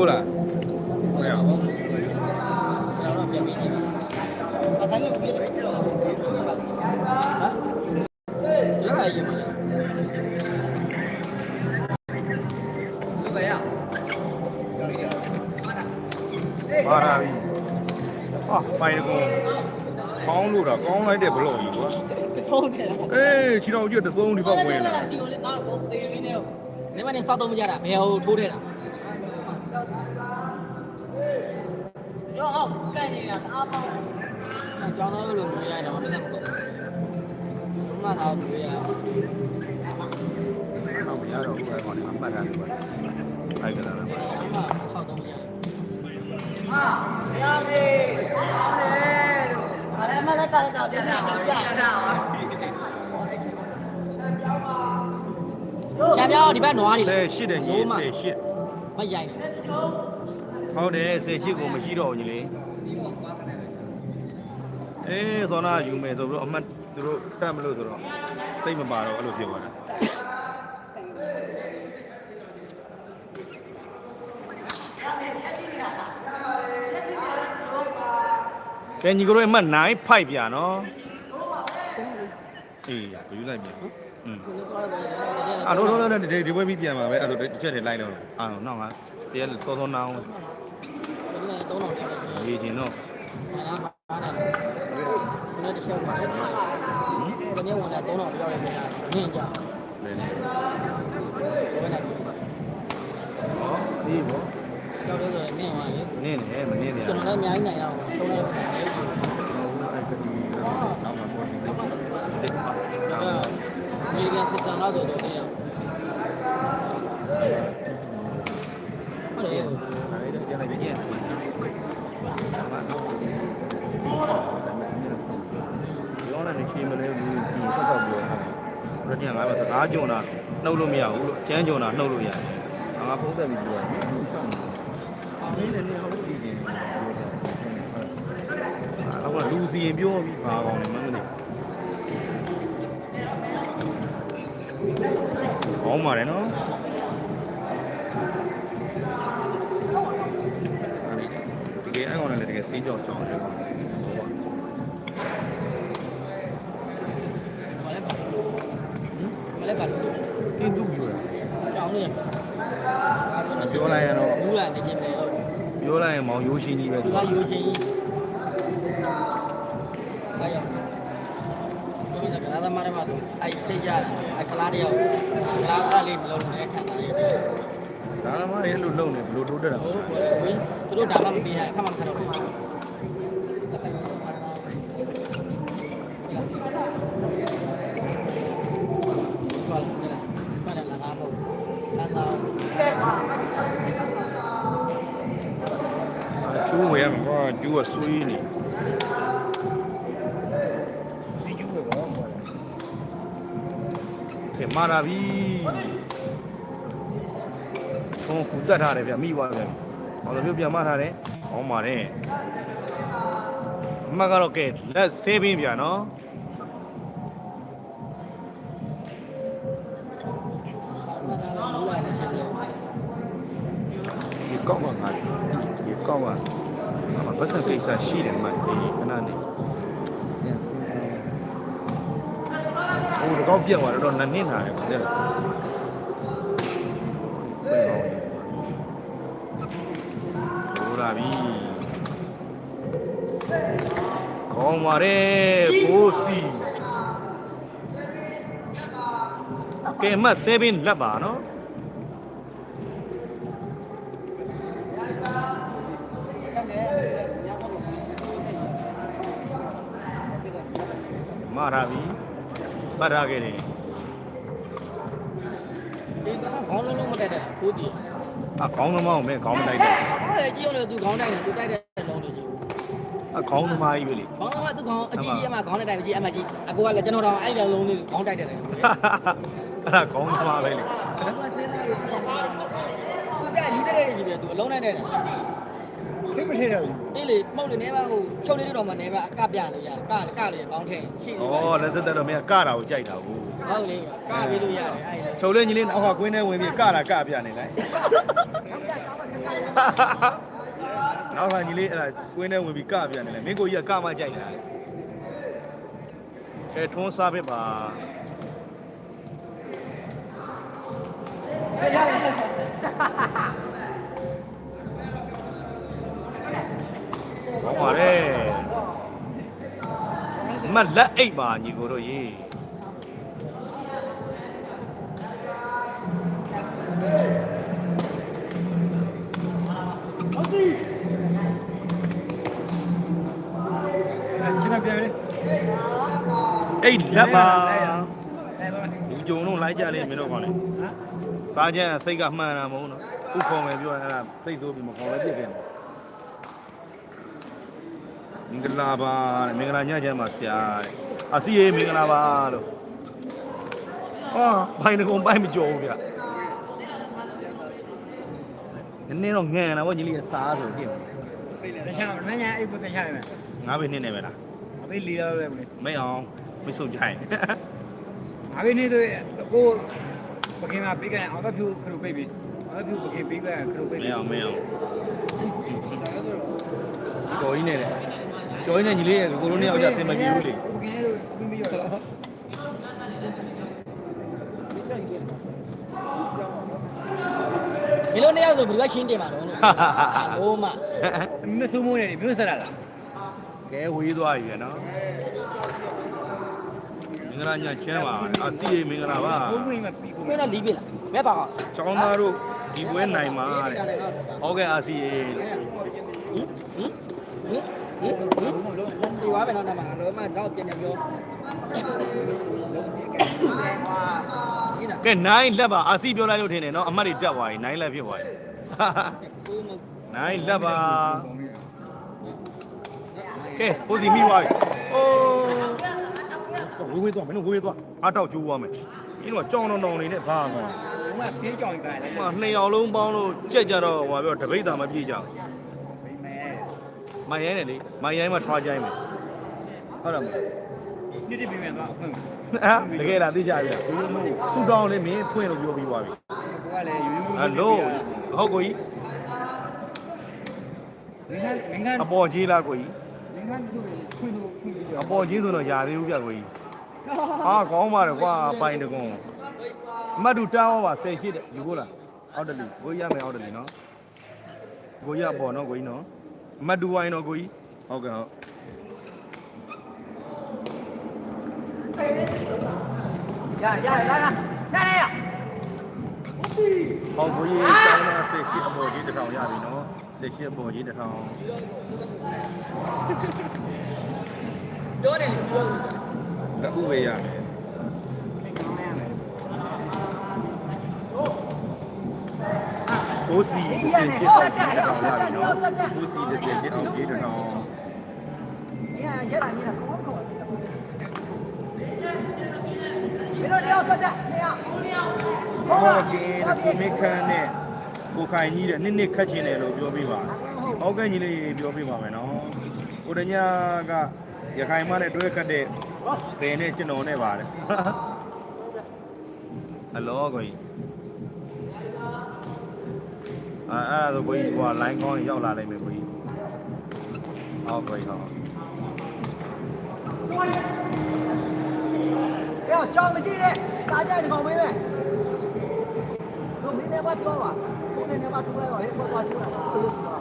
ဟုတ်လားဟုတ်ရအောင်ကျွန်တော်တို့ပြန်ပြီးနေပါအဆိုင်လို့ပြည့်တယ်ဟမ်ရရယူမလဲလူပဲရပါလာပြီဟာပို ကျောင်းသားလို့လို့ရရတယ်မဖြစ်ဘူးဘုမသားကိုရရတော့မရတော့ဘူးအဲ့ကောင်ကအမှတ်ထားတယ်ကွာအဲ့ကလာလာဆောက်တော့မကြဟာရမေဟုတ်တယ်လို့ဒါလည်းမလည်းတာလည်းတာပြတာပါပြတာပါရှာပြောင်းဒီဘက်နွားနေဆလားယ်ရှစ်တဲ့ညီဆယ်ရှစ်မရိုက်နဲ့ဟုတ်တယ်ဆယ်ရှစ်ကိုမရှိတော့ဘူးညီလေး အေးသောနာယူမယ်ဆိုပြီးတော့အမှတ်သူတို့တတ်မလို့ဆိုတော့စိတ်မပါတော့အဲ့လိုဖြစ်သွားတာကဲညီကိုတို့အမှတ်9ဖိုက်ပြနော်အေးယူလိုက်ပြီอืมအာတော့တော့ဒီဒီဘွဲပြီးပြန်ပါပဲအဲ့ဒါတစ်ချက်တွေလိုက်တော့အာနောက်ငါတရားစောစောနောင်းဒီနေ့တော့တော့တယ်ရေးခြင်းတော့အဲ့ဒါဘာ နဲ့ဒီနေ့တစ်ချက်ပါဒီနေ့ဝင်လာတော့တော့ပြောရတယ်ခင်ဗျာနင်းကြလေနေဘယ်နဲ့ဟောဒီဘောကြောက်လို့ဆိုရင်နင်းသွားလေနင်းနေမနင်းနေရကျွန်တော်လည်းအများကြီးနိုင်တော့ဆုံးလိုက်ပါတယ်အဲ့ဒီနောက်မှာပေါ်နေတယ်အမေရိကန်စစ်တမ်းတော့တော့နေရဟုတ်တယ် အဲ့ဒါကျန်နေပြန်ပြောနေချင်းမလဲဘူးဒီဆက်ဆောက်ပြော ရတဲ့ငါကစကားကြုံတာနှုတ်လို့မရဘူးလို့ကျန်းကြုံတာနှုတ်လို့ရတယ်ငါဖုံးသက်ပြီးပြောတယ်ဆောက်နေအောင်နေနေဟောလို့ဒီကျင်အောက်ကလူစီရင်ပြောပြီးဘာကောင်းလဲမမသိကောင်းပါတယ်နော်ဒီကဲအဲ့ကောင်လည်းတကယ်စေးကြောက်ကြောက်တယ် မလဲပါဘူး အင်းသူပြောတာ ကြောင်းနေ ပြောလိုက်ရတော့ဘူးလားနေချင်းလေတော့ပြောလိုက်ရင်မောင်ရိုးရှင်းကြီးပဲသူသူကယူချင်းကြီးအဲ့ရောဒီကကလာသမားတွေမှာအဲ့စိတ်ရတယ်အဲ့ကလားတယောက်ကလားအဲ့လေးမလုံးနဲ့ခံစားရတယ်ဒါမှမဟုတ်အဲ့လိုလုံနေဘလို့တိုးတက်တာဟိုဝင်းသူတို့ဒါမှမပြီးရအခါမှမခတော့ဘူးဘာလဲလာလာပေါ့သာသာ ကျူးဝယ်ရမှာ ကွာကျူးကဆွေးနေဒီကျူးပဲကောကဲမာလာပြီဟိုကူတက်ထားတယ်ဗျမိသွားတယ်ဟောလိုမျိုးပြန်မထားတယ်ဟောပါတယ်အမကတော့ကဲလက်ဆေးပင်းဗျာနော်မနာလာဘူးလားနေချင်းလေဒီကောက်မှာငါဒီကောက်မှာအမ ဘတ်စကိစ္စရှိတယ်မှဒီခဏနေပြန်စင်းဟိုတော့ပြက်သွားတော့နှစ်နှစ်ထားတယ်တဲ့ဟိုလာပြီကောင်းပါတယ်ကိုစီကဲမတ်7လက်ပါနော် မာရာပြီပတ်ထားခဲ့တယ်ဒီကခေါင်းလုံးလုံးမတက်တဲ့ကိုကြည့်အခေါင်းသမားကိုမဲခေါင်းမတိုက်တယ်ဟုတ်တယ်ကြည့်အောင်လေသူခေါင်းတိုက်တယ်သူတိုက်တဲ့လုံးတွေကြည့်အခေါင်းသမားကြီးပဲလေခေါင်းကသူခေါင်းအကြီးကြီးအမှခေါင်းနဲ့တိုက်ကြည့်အမှကြီးအကိုကလည်းကျွန်တော်တော့အဲ့ဒီလုံးလေးခေါင်းတိုက်တယ်လေအဲ့ဒါခေါင်းသမားပဲလေသူကယူတဲ့တဲ့ကြီးတယ်သူအလုံးနဲ့နဲ့ ခိမထည့်ရဘူးအေးလေမှုတ်လေနေပါဟိုချုပ်လေးတော့မှနေပါအကပြလို့ရကကလေးခေါင်းထဲရှိနေပါဩလက်စက်တော့မင်းကကတာကိုကြိုက်တာဘူးဟုတ်လေကပေးလို့ရတယ်အဲ့ဒါချုပ်လေးညီလေးနောက်ကကွင်းထဲဝင်ပြီးကတာကပြနေလိုက်ကနောက်ကညီလေးအဲ့ဒါကွင်းထဲဝင်ပြီးကပြန်တယ်လေမင်းကိုကြီးကကမှကြိုက်တာလေအဲထွန်းစားပစ်ပါ ဟောပါတယ်မတ်လက်အိတ်ပါညီကိုတို့ရေအိတ်လက်ပါလူကြုံလုံးလိုက်ကြလေမင်းတို့ကောင်းလေစားကြစိတ်ကမှန်တာမဟုတ်နော်ဥခေါ်မယ်ပြောရင်အဲ့ဒါစိတ်ဆိုးပြီးမခေါ်လဲပြစ်ခဲ့တယ်မ င်္ဂလာပါတဲ့မင်္ဂလာညချမ်းပါဆရာတဲ့အစီရေးမင်္ဂလာပါလို့ဟာဘိုင်းတကုံပိုင်းမကြော်ဘူးဗျနည်းနည်းတော့ငန်တာဗောညီလေးကစားဆိုပြည့်တခြားမညာအိပ်ပတ်တခြားရမယ်ငါးဘိနေနေပဲလားအပေးလီတော့ပဲမလေးမိတ်အောင်မိတ်ဆုံကြိုင်ငါပေးနေတော့ကိုပကင်မှာပေးကြအောင်တော့ဖြူခရုပိတ်ပြီအောင်တော့ဖြူပကင်ပေးကြခရုပိတ်မင်းအောင်မင်းအောင်ကြော်ကြီးနေတယ် ကြော်ကြီးနေညီလေးကကိုလိုနှစ်ယောက်ကြဆင်မပြေဘူးလေပကင်လို့ပြီးပြီးရောဒီလိုနှစ်ယောက်ဆိုဘယ်လိုရှင်းတင်မှာတော့လို့ဟိုးမမဆုမိုးနေမြို့ဆက်လာလားကဲဝေးသွားပြီနော်မင်္ဂလာညချမ်းပါအစီရေမင်္ဂလာပါဘုံဘုံမှာပြီးကိုမင်းတော့လီးပြီလားမဲ့ပါအောင်ကျောင်းသားတို့ဒီပွဲနိုင်ပါတဲ့ဟောကဲအစီရေဟင်ဟင်ဟင်ဟင် ဒီဝါပဲတော့နမလောမတော့ပြင်နေပြောဒီလားကဲနိုင်လက်ပါအစီပြောလိုက်လို့ထင်တယ်နော်အမတ်တွေတက်သွားပြီနိုင်လက်ဖြစ်သွားပြီကိုမနိုင်လက်ပါကဲဟိုစီမိသွားပြီအိုးဝေးဝေးသွားမင်းတို့ဝေးဝေးသွားအတောက်ကျိုးသွားမယ်ဒီတော့ကြောင်းတောင်တောင်နေနဲ့ဘာကောဘုံမှာဖေးကြောင်ကြတယ်ဟိုနှစ်ယောက်လုံးပေါင်းလို့ကြက်ကြတော့ဟိုပြောတပိတ်တာမပြေကြဘူးမိမဲ မိုင်ရိုင်းတယ်လေမိုင်ရိုင်းမှာထွားကြိုင်းမယ်ဟုတ်တယ်မနေ့တည်းပြီးမြန်သွားအဖွင့်ကိုလားတကယ်လားသိကြပြီလားဆူတောင်းလေးမင်းဖွင့်လို့ပြောပြီးသွားပြီကလည်းယူယူဟယ်လိုဟုတ်ကိုကြီးငင်းငင်းငင်းအပေါ်ကြီးလားကိုကြီးငင်းငင်းဆိုဖွင့်လို့ဖွင့်ပြီးအပေါ်ကြီးဆိုတော့ຢာသေးဘူးပြကိုကြီးဟာကောင်းပါတယ်ကွာပိုင်တကွန်အမတ်တူတားဟောပါ10ရှိတဲ့ယူဖို့လားအောက်တလီကိုကြီးရမယ်အောက်တလီနော်ကိုကြီးအပေါ်နော်ကိုကြီးနော် အမတ်တူဝိုင်းနော်ကိုကြီးဟုတ်ကဲ့ဟုတ်ရရလာလာနားနေရဟောကိုကြီးကျောင်းသား10ရှိအပေါ်ကြီးတစ်ထောင်ရပြီနော်10ရှိအပေါ်ကြီးတစ်ထောင်ပြောတယ်ပြောလက်ဥဝေးရမယ် ကိုစီ10ရှိအောင်ကြီးတစ်ထောင်ရပြီနော်ကိုစီ10ရှိအောင်ကြီးတစ်ထောင်ရရလာနေတာကောင်းကောင်းမင်းတို့တယောက်စက်တက်မင်းအောင်မင်းအောင်ဟောကင်းကိုမေခန်းနဲ့ကိုခိုင်ကြီးတဲ့နှစ်နှစ်ခတ်ချင်တယ်လို့ပြောပြပါဟောကင်းကြီးလေးပြောပြပါမယ်နော်ကိုတညာကရခိုင်မနဲ့တွဲခတ်တဲ့ဘယ်နဲ့ကျွန်တော်နဲ့ပါတယ်ဟယ်လိုကိုကြီး အာအဲ့ဒါဆိုကိုကြီးဟိုလိုင်းကောင်းရောက်လာနိုင်မယ်ကိုကြီးဟုတ်ကိုကြီးဟုတ်ပြောကြောင်မကြည့်နဲ့ကားကြိုက်တကောင်ပေးမယ်တို့မင်းလည်းမပြောပါကိုယ်လည်းမထုတ်လိုက်ပါလေဘာဘာထုတ်လိုက်အေးပါ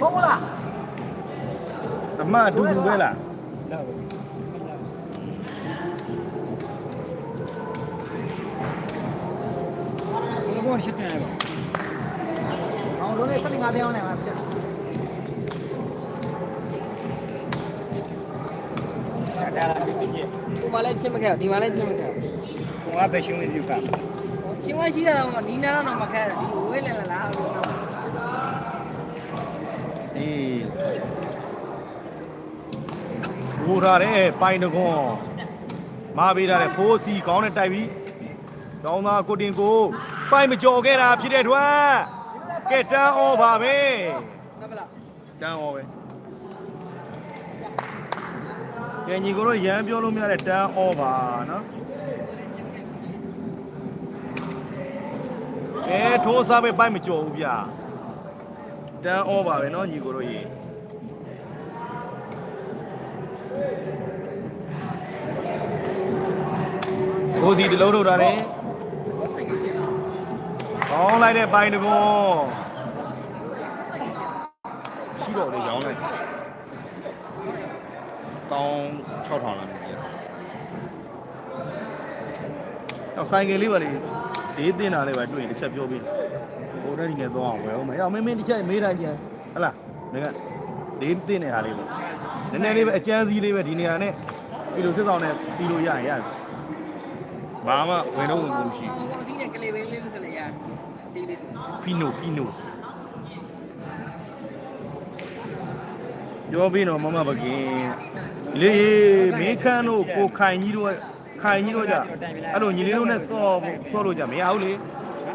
ဟုတ်မလား အမအတူတူပဲလားဒီဘောရှစ်တယ်ပါအောင်လုံးနဲ့75တဲအောင်နဲ့ပါပြဒါလာပြီးပြီဒီမှာလည်းချင်းမခဲ့ဒီမှာလည်းချင်းမခဲ့ဘုံကပဲရှင်းနေစီကချင်းမရှိတာတော့နီးနာတော့မခဲဒီဝဲလဲလားလားလို့တော့ အေး ဘူထားတယ်ပိုင်တကွန်မာပေးထားတယ်ဖိုးစီကောင်းနဲ့တိုက်ပြီးကျောင်းသားကိုတင်ကိုပိုင်မကြော်ခဲ့တာဖြစ်တဲ့အတွက်ကဲတန်းဩပါပဲဟုတ်ပါလားတန်းဩပဲကဲညီကိုတို့ရမ်းပြောလို့မရတဲ့တန်းဩပါနော်ကဲထိုးစားပဲပိုက်မကြော်ဘူးဗျာတန်းဩပါပဲနော်ညီကိုတို့ရေ ကိုစီတလုံးထုတ်တာလေကောင်းလိုက်တဲ့ပိုင်တကွန်ရှိတော့လေရောင်းလိုက်တောင်း6000လားမသိဘူးတော့ဆိုင်ကယ်လေးပါလေဈေးတင်တာလေးပါတွေ့ရင်တစ်ချက်ပြောပြီးဟိုတက်ဒီနဲ့သွားအောင်ဝယ်အောင်မရအောင်မင်းမင်းတစ်ချက်မေးတိုင်းကြဟဟလားမင်းကဈေးတင်နေတာလေးပေါ့ နည်းနည်းလေးပဲအကျန်းစီးလေးပဲဒီနေရာနဲ့ဒီလိုစစ်ဆောင်နဲ့စီးလို့ရရင်ရတယ်ဘာမှဝင်တော့ဝင်ကုန်ရှိဘူးအစည်းနဲ့ကလေးပဲလေးလို့ဆိုလေရဒီလေးဖီနိုဖီနိုပြောပြီးတော့မမပကင်လေမင်းခန်းတို့ကိုခိုင်ကြီးတို့ခိုင်ကြီးတို့ကြအဲ့လိုညီလေးတို့နဲ့စော်စော်လို့ကြမရဘူးလေ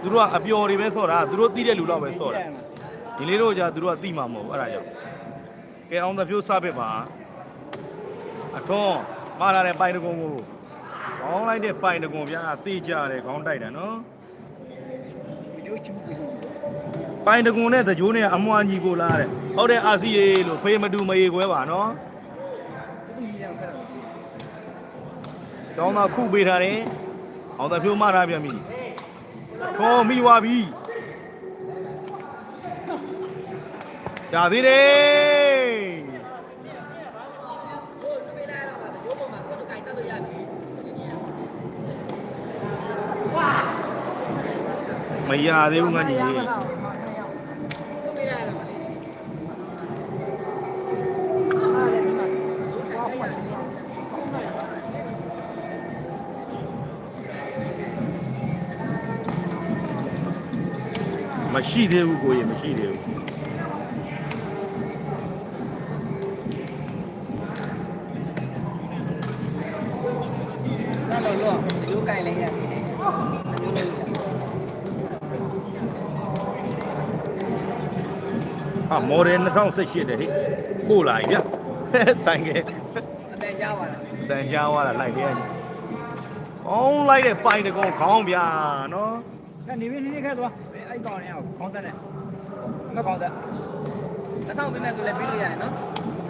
သူတို့ကအပျော်တွေပဲစော်တာသူတို့သိတဲ့လူတော့ပဲစော်တာညီလေးတို့ကြသူတို့ကသိမှာမဟုတ်အဲ့ဒါကြောင့် ကဲအောင်သဖြိုးစားပစ်ပါအထွန်းမှားလာတဲ့ပိုင်တကုံကိုခေါင်းလိုက်တဲ့ပိုင်တကုံဗျာသိကြတယ်ခေါင်းတိုက်တယ်နော်ပိုင်တကွန်နဲ့တကြိုးနဲ့အမွှာညီကိုလားတဲ့ဟုတ်တယ်အာစီယေလို့ဖေးမတူမရေခွဲပါနော်တောင်းတော့ခုပေးထားတယ်အောင်တဖြိုးမထားပြန်ပြီထောမိဝပြီရသေးတယ် မရသေးဘူးငါညီကြီးမရှိသေးဘူးကိုကြီးမရှိသေးဘူး မော်ဒယ်2018တဲ့ဟိပို့လာပြီဗျဆိုင်ကဲအတန်ကြားပါလားအတန်ကြားသွားတာလိုက်တယ်ကောင်းလိုက်တဲ့ပိုင်တကောင်ခေါင်းဗျာနော်ခဲနေပြီနေနေခဲသွားအဲ့ကောင်လည်းခေါင်းတက်နေငါခေါင်းတက်လက်ဆောင်ပေးမယ်ဆိုလည်းပေးလို့ရတယ်နော်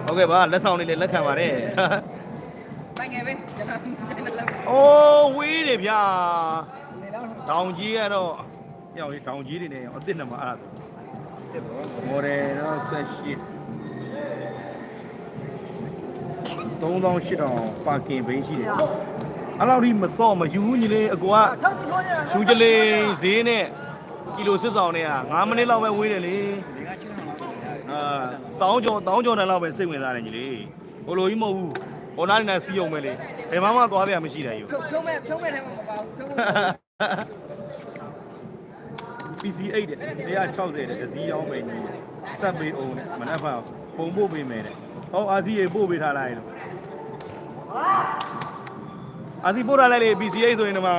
ဟုတ်ကဲ့ပါလက်ဆောင်လေးလည်းလက်ခံပါတယ်ဆိုင်ငယ်ပဲကျွန်တော်ကျွန်တော်လက်အိုးဝေးတယ်ဗျာတောင်ကြီးကတော့ပြောင်းလေးတောင်ကြီးတွေနဲ့အစ်စ်နံပါတ်အဲ့ဒါဆို Moreno 18 3800ပါကင်ဘိန်းရှိတယ်အဲ့လောက်ဒီမစော့မယူဘူးညီလေးအကွာယူကြလေဈေးနဲ့ကီလိုစစ်ဆောင်နဲ့က9မိနစ်လောက်ပဲဝေးတယ်လေအာတောင်းကြောတောင်းကြောနဲ့လောက်ပဲစိတ်ဝင်စားတယ်ညီလေးဟိုလိုကြီးမဟုတ်ဘူးဟိုနားနေစီအောင်ပဲလေဘယ်မှမသွားပြရမရှိတယ်ယူဖြုံးမဲ့ဖြုံးမဲ့ထဲမှာမပါဘူးဖြုံးမဲ့ PC8 တဲ့160တဲ့တစ်စီးရောင်းမယ်ကြီးစက်ပေအောင်တဲ့မနှက်ဖာပုံပို့ပေးမယ်တဲ့ဟော RCA ပို့ပေးထားလိုက်လို့ RCA ပို့ထားလိုက်လေ PC8 ဆိုရင်ဒီမှာ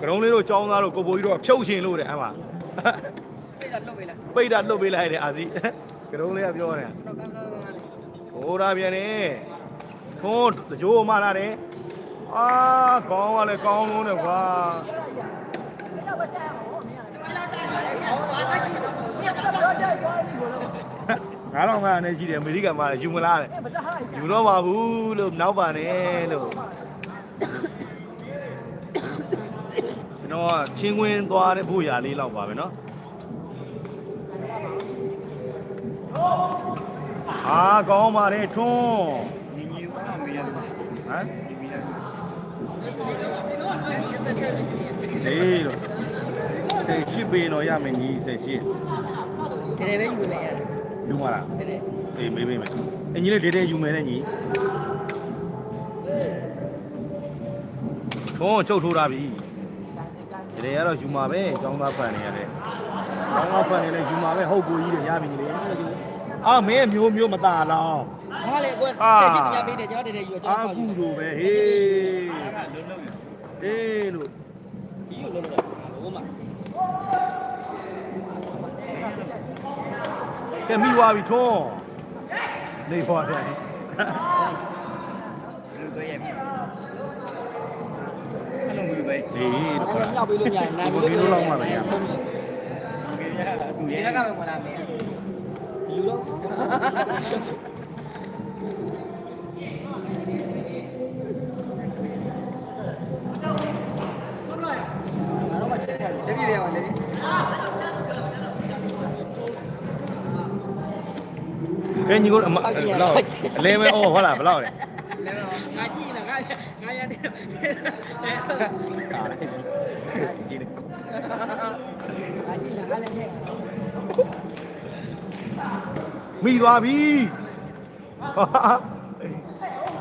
ကရုံးလေးတို့ចောင်းသားတို့ကိုပိုကြီးတို့ဖြုတ်ရှင်လို့တဲ့အဲ့မှာပိတ်တာလွတ်ပေးလိုက်ပိတ်တာလွတ်ပေးလိုက်တဲ့ RCA ကရုံးလေးကပြောတယ်ဟိုရာပြန်နေထုံးကြိုးမလာတယ်အာကောင်းပါလေကောင်းလုံးတယ်ကွာ ငါတော့မှအနေရှိတယ်အမေရိကန်မှာလည်းယူမလားတဲ့ယူတော့ပါဘူးလို့နောက်ပါနဲ့လို့ကျွန်တော်ချင်းခွင်းသွားတဲ့ဖို့ရာလေးလောက်ပါပဲเนาะအာကောင်းပါတယ်ထွန်းညီညီပါမေးရမှာဟမ်ဒီလို့ 18ပေးတော့ရမယ်ညီ18တကယ်လည်းယူနေရတယ်ယူမလားတကယ်အေးမေးမေးမယ်အညီလေးဒေတဲ့ယူမယ်နဲ့ညီထုံးချုပ်ထိုးတာပြီတကယ်ကတော့ယူမှာပဲကျောင်းသားဖန်နေရတယ်ကျောင်းသားဖန်နေလဲယူမှာပဲဟုတ်ကိုကြီးတယ်ရပြီညီလေးအာမင်းမျိုးမျိုးမตาလောက်ဟာလေကိုယ်ဆက်ရှိတရားပေးတယ်ကျွန်တော်တကယ်ယူကျွန်တော်ဆောက်ယူအာကူတို့ပဲဟေးလုံးလုံးအေးလို့ဒီလိုလုံးလုံးတော့ဘုမ ကဲမိသွားပြီထွန်းနေပေါ်တယ်လူတွေရဲ့အဲ့လိုမျိုးပဲဒီတော့အဲ့မြောက်ပြီးလို့ရတယ်နိုင်ဒီလိုလောက်မှပဲရဒီဘက်ကမှမလာမင်းလူတော့တော့မချက်ရတ ယ်တပြည့်ပြပါလေကဲညီကိုအမဘလောက်အလဲမဲအော်ဟုတ်လားဘလောက်လဲလဲတော့ငါကြည့်နေငါငါရတယ်ကာလိုက်ဒီနေငါကြည့်နေငါလည်းနဲ့မိသွားပြီ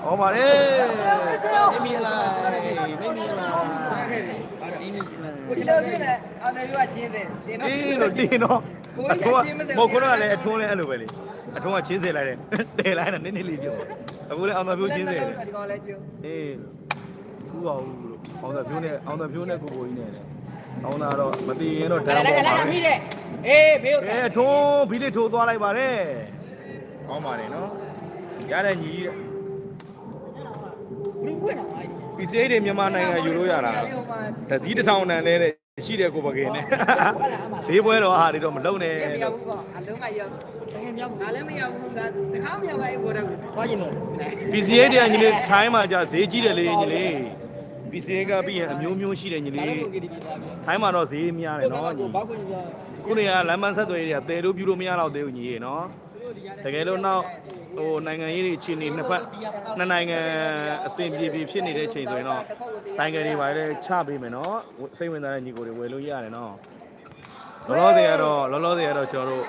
ဟောပါလေမမီလာမမီလာ ဒီနေ့ကိုကြီးလို့ပြနေအောင်တယ်ပြောချင်းတယ်တင်းတော့ဒီလိုဒီနော်အထုံးကမော်ခုနကလည်းအထုံးလည်းအဲ့လိုပဲလေအထုံးကချင်းစေလိုက်တယ်တဲလိုက်တာနည်းနည်းလေးပြောအခုလည်းအောင်တော်ပြိုးချင်းစေတယ်ဒီကောင်လည်းကျိုးအေးခူးပါဘူးလို့အောင်တော်ပြိုးနဲ့အောင်တော်ပြိုးနဲ့ကိုကိုကြီးနဲ့အောင်တာတော့မတည်ရင်တော့တလာန်းလာပေါ်လာပါမိပဲတယ်အေးဘေးကိုကဲထုံးဘီလေးထိုးသွားလိုက်ပါတယ်ဟောပါတယ်နော်ရတဲ့ညီကြီးလူဝင်လာပါ ပီစေးတွေမြန်မာနိုင်ငံယူလို့ရတာတစည်းတစ်ထောင်တန်နဲ့ရှိတဲ့ကိုပကင်းနဲ့ဈေးပွဲတော့ဟာတွေတော့မလုံနဲ့မရောက်ဘူးပေါ့အလုံးမရောက်တကယ်မြောက်ငါလည်းမရောက်ဘူးကတခါမရောက်အဲ့ဘောတော့သွားရင်တော့ PCA တွေကညီလေးထိုင်းမှာじゃဈေးကြီးတယ်လေညီလေး PCA ကပြီးရင်အမျိုးမျိုးရှိတယ်ညီလေးထိုင်းမှာတော့ဈေးများတယ်နော်ညီဘာကိုပြောခုနေကလမ်းမဆက်သွယ်တွေကတဲလို့ပြူလို့မရတော့သေးဘူးညီရေနော်တကယ်လို့နောက် ဟိုနိုင်ငံရေးတွေအခြေအနေနှစ်ဖက်နှစ်နိုင်ငံအဆင်ပြေပြေဖြစ်နေတဲ့ချိန်ဆိုရင်တော့ဆိုင်ကယ်တွေပါလေချပေးမယ်နော်စိတ်ဝင်စားတဲ့ညီကိုတွေဝယ်လို့ရတယ်နော်လောလောဆယ်ကတော့လောလောဆယ်ကတော့ကျွန်တော်တို့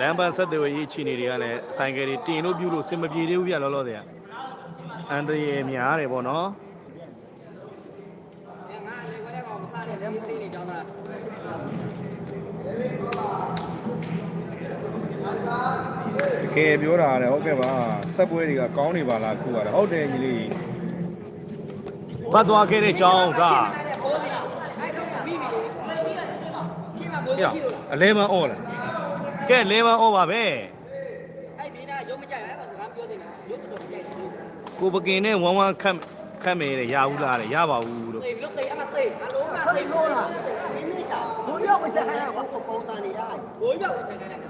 လမ်းပန်းဆက်သွယ်ရေးအခြေအနေတွေကလည်းဆိုင်ကယ်တွေတင်လို့ပြလို့စင်မပြေသေးဘူးပြလောလောဆယ်ကအန်ဒရီများတယ်ပေါ့နော်ငါလေ ဝဲကောင်မစားတဲ့လက်မသိနေကြောင်းသားကဲပြောတာလည်းဟုတ်ကဲ့ပါဆက်ပွဲတွေကကောင်းနေပါလားခုကတော့ဟုတ်တယ်ညီလေးဘတ်သွားခဲ့တဲ့ကြောင်းကအဲ့တော့ပြီးပြီလေရှိတာရှိမှာရှိမှာဘိုးဟေ့ရှိလို့အလဲမအော်လားကဲလဲမအော်ပါပဲအဲ့ဒီနာရုံးမကြိုက်အဲ့ကောင်စကားပြောနေတာရုံးမတော်ကြိုက်ဘူးကိုပကင်နဲ့ဝမ်းဝမ်းခတ်ခတ်မယ်တဲ့ရဘူးလားတဲ့ရပါဘူးလို့သိပြီလို့သိအမသိအလုံးမထိသိတ်လို့လားဘိုးရောက်ဝင်ဆက်ခိုင်းတာကိုဘိုးရောက်ဝင်ဆိုင်ခိုင်းတယ်ဘိုးမှာအဲ့ဒါဒီလိုပဲဆက်မှာပါအဲ့ဘိုးရောက်ဝင်ဆိုင်ခိုင်းတယ်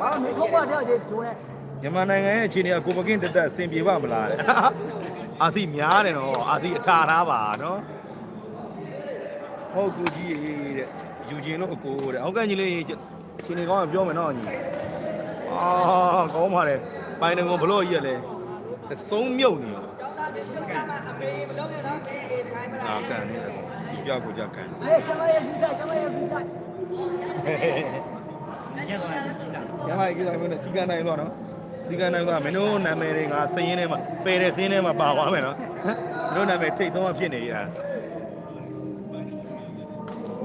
ဘာလို့နေထုတ်ပါတဲ့ဒီကျိုးနဲ့မြန်မာနိုင်ငံရဲ့အခြေအနေကကိုပကင်တက်တက်အဆင်ပြေပါမလားတဲ့အာသိများတယ်နော်အာသိအထာထားပါနော်ဟုတ်ကူကြီးရေးတဲ့ယူခြင်းလို့အကိုတဲ့အောက်ကညီလေးချင်းနေကောင်းပြောမယ်နော်ညီအာကောင်းပါလေပိုင်တယ်ကောဘလို့ကြီးရလဲသုံးမြုပ်နေရောကျောင်းသားတွေလုက်ကမှအမေမလုပ်ရတော့အေးအေးခိုင်းမလားအာကန်နေတယ်ဒီ ပြောက်ကိုကြကန်အေးကျွန်မရဲ့ဗီဇာကျွန်မရဲ့ဗီဇာရဟိုင်ကိစ္စမျိုးနဲ့စီကံနိုင်သွားနော်စီကံနိုင်သွားမင်းတို့နာမည်တွေငါစည်ရင်းထဲမှာပယ်တဲ့စင်းထဲမှာပါသွားမယ်နော်မင်းတို့နာမည်ထိတ်သုံးဖြစ်နေရ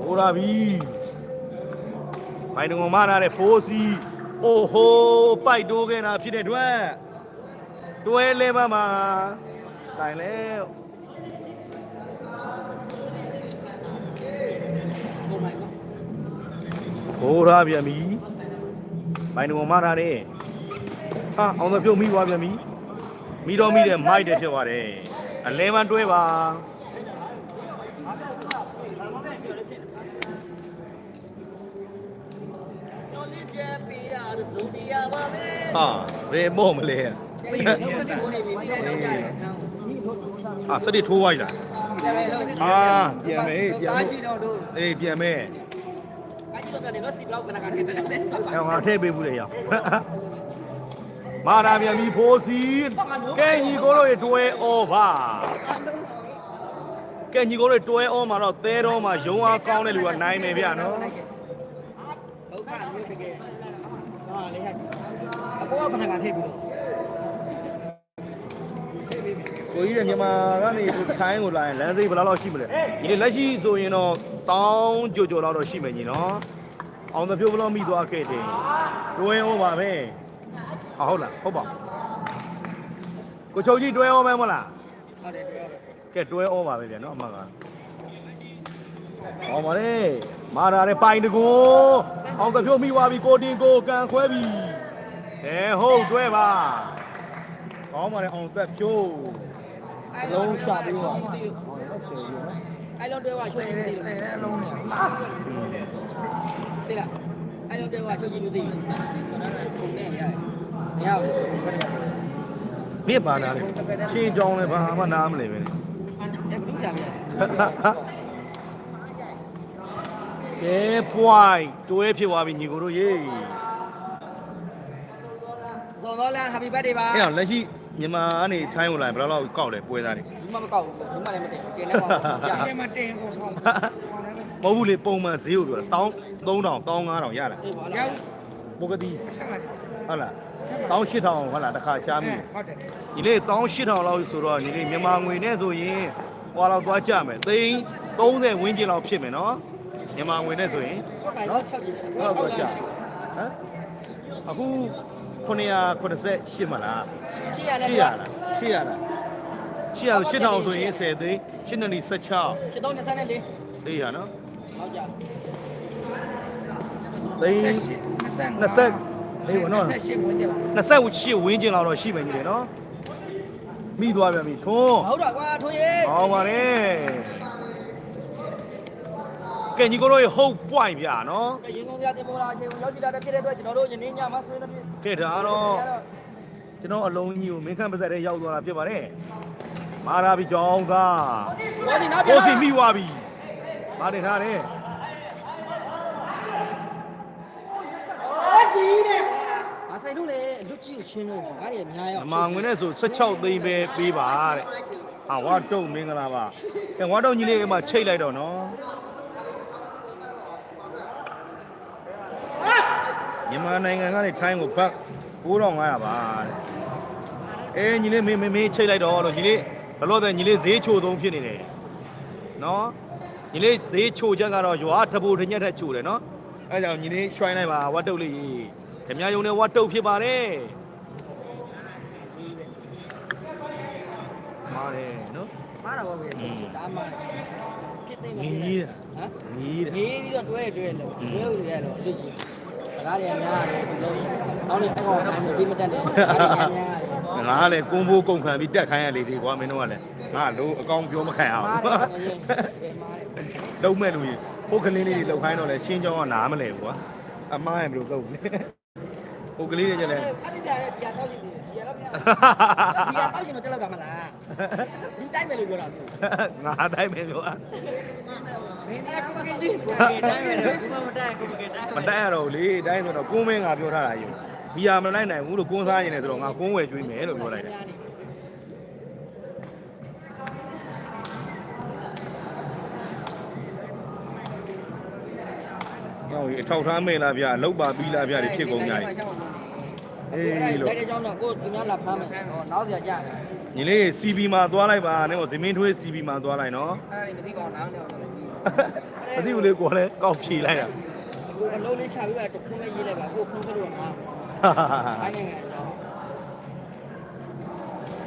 ဟိုလာပြီဘိုင်တငုံမနာတဲ့ဖိုးစီအိုဟိုပိုက်တိုးခဲ့တာဖြစ်တဲ့အတွက်တွဲလဲပါမှာတိုင်လဲ ဘိုးမိုင်းနော် ဟိုလာပြန်ပြီဘိုင်တငုံမနာတဲ့ဟာအောင်သပြုတ်မိသွားပြန်ပြီမိတော့မိတဲ့မိုက်တယ်ဖြစ်သွားတယ်အလဲမတွဲပါတော်လေးပြပေးရတဲ့ဇုံဒီယာပါပဲဟာဘယ်မို့မလဲဒီကနေ့ကိုနေပြီဒီတော့ကြတယ်အခန်းဟာစတိထိုးလိုက်လားအာပြန်မယ်ပြန်မယ်တာရှိတော့တို့အေးပြန်မယ်အဲ့ဒီတော့ ကနေတော့စီဘလောက်ကနကနေတယ်လေဆက်ပါအဲငါထည့်ပေးဘူးလေရောမာနာပြန်ပြီဖိုးစီကဲညီကိုတို့ရေတွဲဩပါကဲညီကိုတို့တွဲဩမှာတော့သဲတော်မှာရုံအားကောင်းတဲ့လူကနိုင်မယ်ဗျာနော်ဒုက္ခမျိုးတကယ်ဟာလေဟဲ့အပေါ်ကဘယ်ကထိပ်ပြီးတော့ကိုကြီးတဲ့မြန်မာကနေထိုင်းကိုလာရင်လမ်းစိတ်ဘယ်လောက်လောက်ရှိမလဲညီလေးလက်ရှိဆိုရင်တော့တောင်းကြိုကြိုလောက်တော့ရှိမယ်ညီနော် အောင်သဖြိုးဘယ်လောက်မိသွားခဲ့တယ်တွဲဩပါပဲဟာဟုတ်လားဟုတ်ပါကိုချုပ်ကြီးတွဲဩမယ်မလားဟုတ်တယ်ပြောကဲတွဲဩပါပဲဗျာနော်အမကဟောပါလေမာတာတဲ့ပိုင်တကူအောင်တဖြိုးမိသွားပြီကိုတင်ကိုကန်ခွဲပြီအဲဟုတ်တွဲပါကောင်းပါလေအောင်သက်ဖြိုးလုံးရှာပြီးတော့ဟောတော့ဆယ်ပြီနော်အဲ့လုံးတွဲကရှုပ်ကြည့်ဆယ်အလုံးနဲ့ သိလားအဲ့လုံးတွဲကရှုပ်ကြည့်လို့သိတယ်ပုံနဲ့ရတယ်မရဘူးဘယ်လိုမြစ်ပါနာလေရှင်းကြောင်းလည်းဘာမှနားမလဲပဲလေအဲ့ဘယ်လိုကြာမလဲကဲ point တွဲဖြစ်သွားပြီညီကိုတို့ရေဇော်တော်လာ happy birthday ပါအဲ့တော့လက်ရှိမြန်မာကနေထိုင်းဝင်လာရင်ဘယ်လောက်လောက်ကောက်လဲပွဲသားတွေဒီမှာမကောက်ဘူးဒီမှာလည်းမတင်ကျင်းနေပါဘူးကြာကျမတင်ကုန်ထောင်း မဟုတ်ဘူးလေပုံမှန်ဈေးကိုပြောတာ1000 3000 15000ရလားအေးပါရလားပကတိဆက်ပါဟုတ်လား18000ဟုတ်လားတစ်ခါချားမိဟုတ်တယ်ညီလေး18000လောက်ဆိုတော့ညီလေးမြန်မာငွေနဲ့ဆိုရင်ဟွာလောက်သွားကြမယ်သိန်း30ဝန်းကျင်လောက်ဖြစ်မယ်နော်မြန်မာငွေနဲ့ဆိုရင်နော်ဆက်ကြည့်ဘယ်လောက်သွားကြဟမ်အခု998မလားရှိရလဲ800လား800လား800 8000ဆိုရင်10သိန်း8နှစ်16ရှစ်တော့24အေးရနော် ဟုတ်ကြသိန်း20အေးဝနော်ဆက်ရှင်းဝင်ကြလား28ဝန်းကျင်လောက်တော့ရှိမယ်ညီလေးနော်မိသွားပြန်ပြီထွန်းဟုတ်တော့ကွာထွေးရေဟောပါနဲ့ကဲညီကိုတို့ရေဟုတ် point ဗျာနော်ရင်ကုန်ရတင်ပေါ်လာချင်းရောက်ရှိလာတဲ့ဖြစ်တဲ့အတွက်ကျွန်တော်တို့ယနေ့ညမှာဆွေးနွေးပြီးကဲဒါတော့ကျွန်တော်အလုံးကြီးကိုမင်းခန့်ပါဇက်ထဲရောက်သွားတာဖြစ်ပါတယ်မာလာပြီကြောင်းသားဘောဒီနောက်ကိုစီမိသွားပြီ မာနေထားတယ်မဆိုင်လို့လေလူကြီးကိုချင်းလို့ငါတွေအများရောက်အမာငွေနဲ့ဆို16သိန်းပဲပေးပါတဲ့ဟာဝါတုံမင်္ဂလာပါကဲဝါတုံကြီးလေးကမှချိတ်လိုက်တော့နော်မြန်မာနိုင်ငံကနေထိုင်းကိုဘတ်9500ပါတဲ့အဲညီလေးမင်းမင်းမင်းချိတ်လိုက်တော့လို့ညီလေးဘလို့တဲ့ညီလေးဈေးချိုသုံးဖြစ်နေတယ်နော် ညီလေးဈေးချိုချက်ကတော့ရွာတပူထညက်ထက်ချိုတယ်နော်အဲကြောင့်ညီလေးရွှိုင်းလိုက်ပါဝတ်တုတ်လေးဓမြယုံနဲ့ဝတ်တုတ်ဖြစ်ပါတယ်မားတယ်နော်မားတာပေါ့ဗျာဒါမှဖြစ်သိမ့်ငီးတယ်ဟမ်ငီးတယ်ငေးပြီးတော့တွဲတွဲလို့တွဲဦးရတော့အလူကြီးစကားတွေအများတယ်ဒီလိုအောင်းနေအောင်းအောင်ဒီမတက်တယ်စကားတွေအများတယ် ငါကလည်းကုန်းဖိုးကုန်ခံပြီးတက်ခိုင်းရလေဒီကွာမင်းတို့ကလည်းငါလို့အကောင်ပြောမခံအောင်မားတယ်မားတယ်လုံးမဲ့လူကြီးဟိုကလေးလေးတွေလောက်ခိုင်းတော့လဲချင်းချောင်းကနားမလဲဘူးကွာအမားရင်ဘယ်လိုလုပ်လဲဟိုကလေးတွေကျလည်းအဲ့ဒီကြာရဲ့ကြာတော့ရင်ဒီရတော့မရဒီရတော့ရှင်တော့တက်လောက်တာမလားဒီတိုင်းပဲလို့ပြောတာသူငါအတိုင်းပဲပြောတာမင်းကကိုကကြီးကိုကတိုင်းပဲလို့ဒီမှာမတိုင်းကိုကတိုင်းမတက်ရတော့ဘူးလေအတိုင်းဆိုတော့ကုန်းမင်းငါပြောထားတာယူ ဘီယာမလိုက်နိုင်ဘူးလို့ကုန်းစားရင်လည်းဆိုတော့ငါကုန်းဝယ်ကျွေးမယ်လို့ပြောလိုက်တယ်ဟောအထောက်ထားမဲ့လားဗျာလောက်ပါပြီးလားဗျာဒီဖြစ်ကုန်ကြတယ်အေးလို့တဲ့ကြောင့်တော့ကိုဒီများလာဖမ်းမယ်ဟောနောက်စရာကြာတယ်ညီလေး CB မှာသွားလိုက်ပါနဲ့ဟောဇမင်းထွေး CB မှာသွားလိုက်နော်အဲ့ဒါမသိပါဘူးနောက်တော့မသိဘူးလေကိုယ်လည်းကောက်ဖြေလိုက်တာကိုအလုံးလေးချပြီးတော့တခုမဲ့ရေးလိုက်ပါကိုဖုန်းဆက်လို့မှာအဲ့နိုင်ငံအ ကြောင်း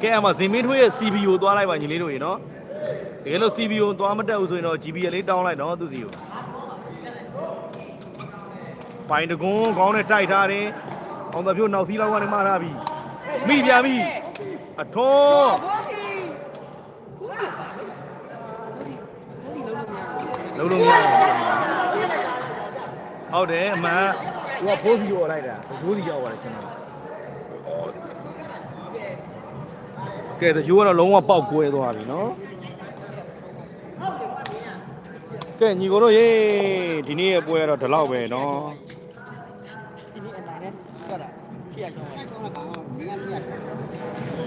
ကဲအမဇမင်းထွေးရဲ့ CB ကိုသွားလိုက်ပါညီလေးတို့ရေနော်တကယ်လို့ CB ကိုသွားမတက်ဘူးဆိုရင်တော့ GB လေးတောင်းလိုက်နော်သူစီကိုပိုင်တကွန်းခေါင်းနဲ့တိုက်ထားတယ်အောင်သဖြိုးနောက်သီးလောက်ကနေမှားထားပြီမိပြန်ပြီအထွန်းဘူးဒီဘူးဒီလုံးလုံးများလုံးလုံးရဟုတ်တယ်အမှန် သူကဖိုးစီရောလိုက်တာဖိုးစီရောက်သွားတယ်ကျွန်တော်ကဲတကြိုးကတော့လုံးဝပေါက်ကွဲသွားပြီနော်ကဲညီကိုတို့ရေဒီနေ့ရဲ့ပွဲကတော့ဒီလောက်ပဲနော်ဒီနေ့အတိုင်းနဲ့ဟုတ်တာရှေ့ရချောင်းရှေ့ရပါဘူးငါရှေ့ရ